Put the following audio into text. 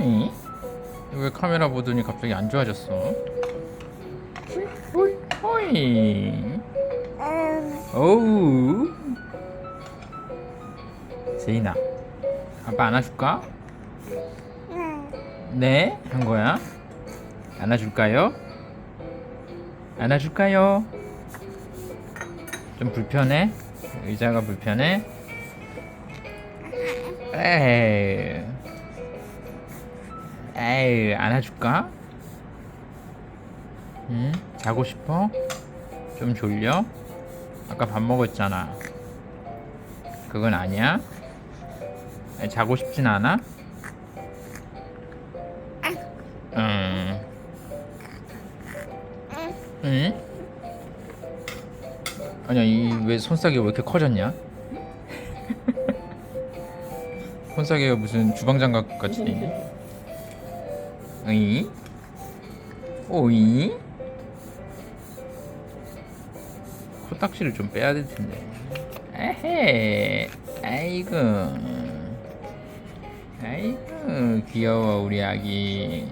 응? 왜 카메라 보더니 갑자기 안 좋아졌어? 호이 호이 오우 제인아 아빠 안아줄까? 네? 한 거야? 안아줄까요? 안아줄까요? 좀 불편해? 의자가 불편해? 에이 에이 안아줄까? 응? 자고 싶어? 좀 졸려? 아까 밥 먹었잖아 그건 아니야? 아니, 자고 싶진 않아? 응. 응? 아니야 이 왜 손싸개가 왜 이렇게 커졌냐? 손싸개가 무슨 주방장갑 같이 돼 있네. 어이? 오이? 코딱지를 좀 빼야 될 텐데. 에헤, 아이고, 아이고 귀여워 우리 아기.